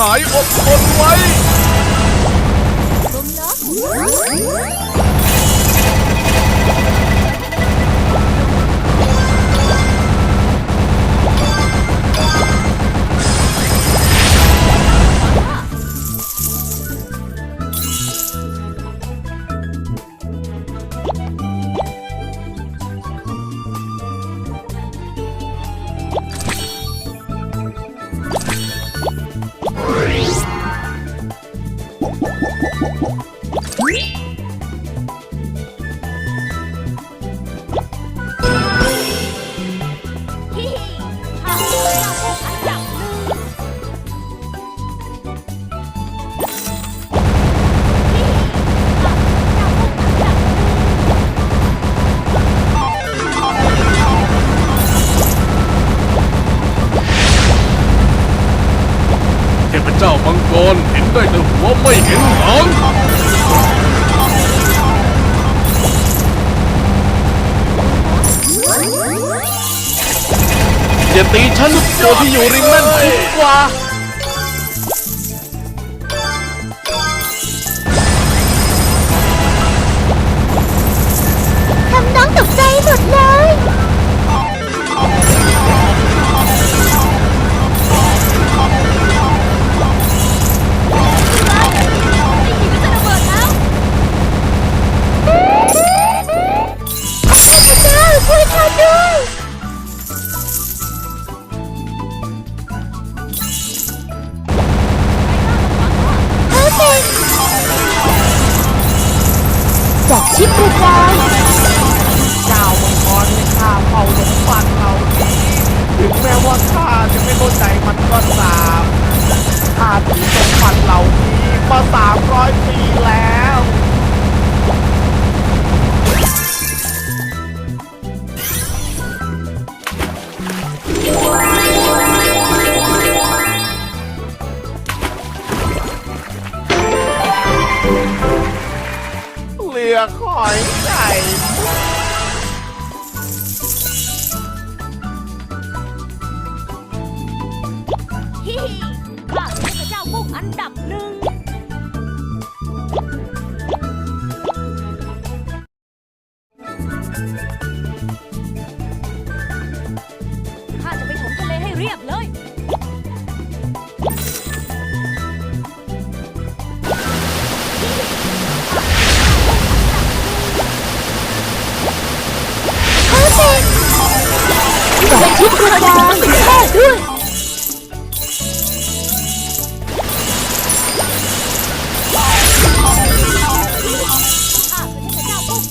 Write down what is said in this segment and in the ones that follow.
หายอดทนไว้ อย่าตีฉันตัวที่อยู่ริมนั่นดีกว่า ถึงแม้ว่าข้าจะไม่เข้าใจมันก็ตามข้าถือสมบัติเหล่านี้มาสามร้อยปีแล้วเหลือหอยไก่ กระดายแค่ด้วยข้าคือ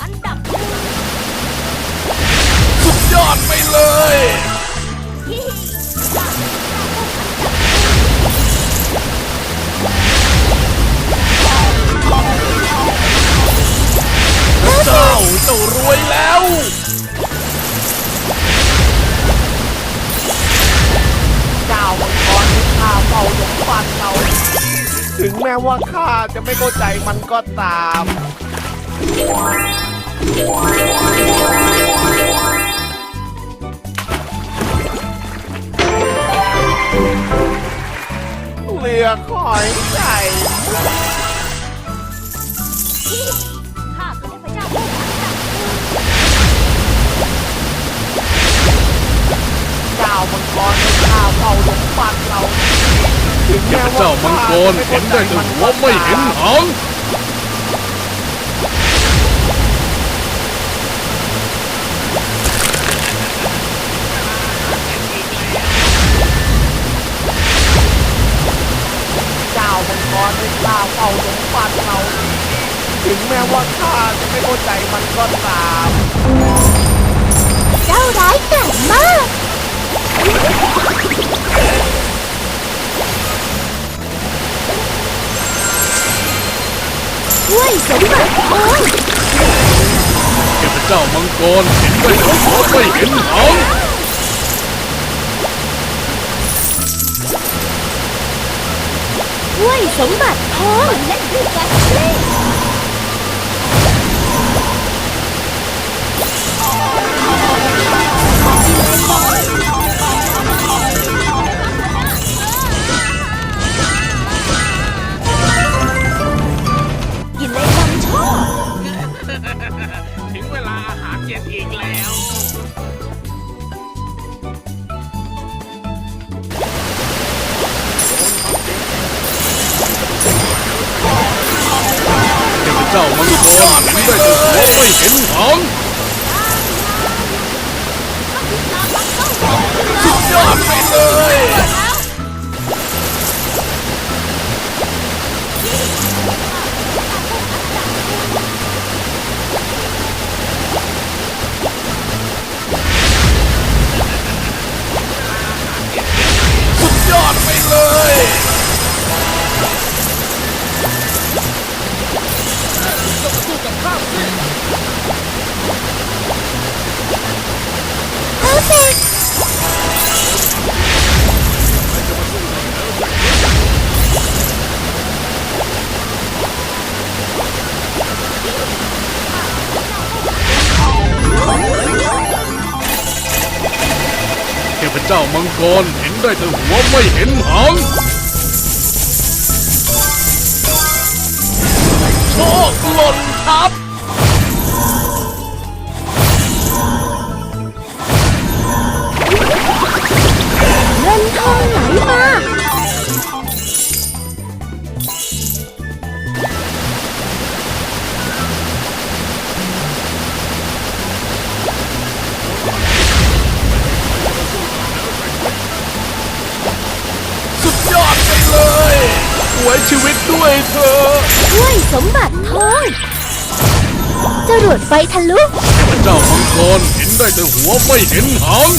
นดับหนึ่งสุดยอดไปเลย ว่าข้าจะไม่เข้าใจมันก็ตามเหลือหอยไก่ข้าคือเทพเจ้าพวกอันดับหนึ่งเจ้ามังกรให้ข้าเฝ้าสมบัติเรา ย่าเจ้ามังกรเห็นได้แต่หัวไม่เห็นหางเจ้ามังกรให้ข้าเฝ้าสมบัติเราถึงแม้ว่าข้าจะไม่เข้าใจมันก็ตามเจ้าร้ายกาจมาก ช่วยสมบัติโอ้ยเทพเจ้ามังกรเห็นได้แต่หัวไม่เห็นหางช่วยสมบัติทองและด้วยกันเล่ามังกรเห็นได้ พเจ้ามังกรเห็นได้แต่หัวไม่เห็นหางโชคหล่นทับเงินทองไหลมา ว้ชีวิตด้วยเธอด้วยสมบัติทองจรวดไฟทะลุเทพเจ้ามังกรเห็นได้แต่หัวไม่เห็นหาง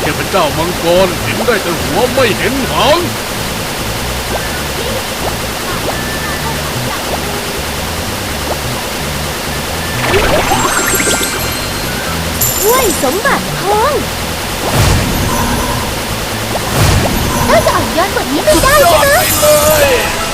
เทพเจ้ามังกรเห็นได้แต่หัวไม่เห็นหาง ด้วยสมบัติทองเจ้าจะอ่อนโยนบทนี้ไม่ได้ใช่ไหม เลย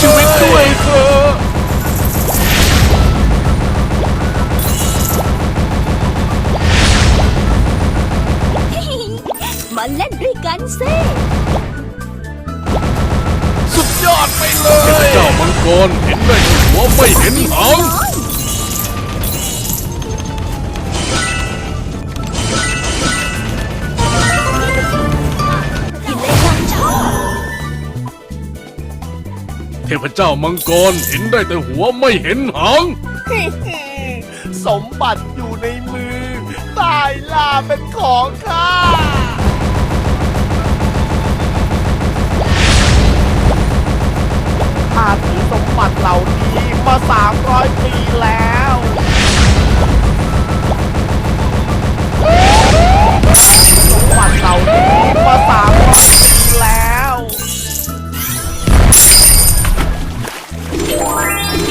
ชีวิตด้วยเธอมาเล่นด้วยกันสิสุดยอดไปเลเทพยเจ้ามังกรเห็นได้แต่หัวไม่เห็นหาง พเจ้ามังกรเห็นได้แต่หัวไม่เห็นหาง สมบัติอยู่ในมือ ตายล่าเป็นของข้าข้าถือสมบัติเหล่านี้มา 300 ปีแล้ว สมบัติเหล่านี้มา 300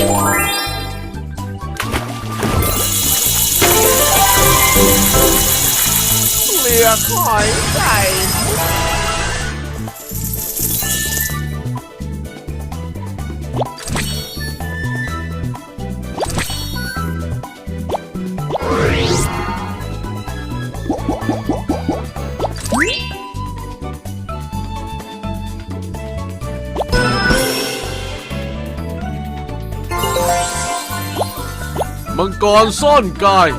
เลือกหอยไก่ มังกรซ่อนกาย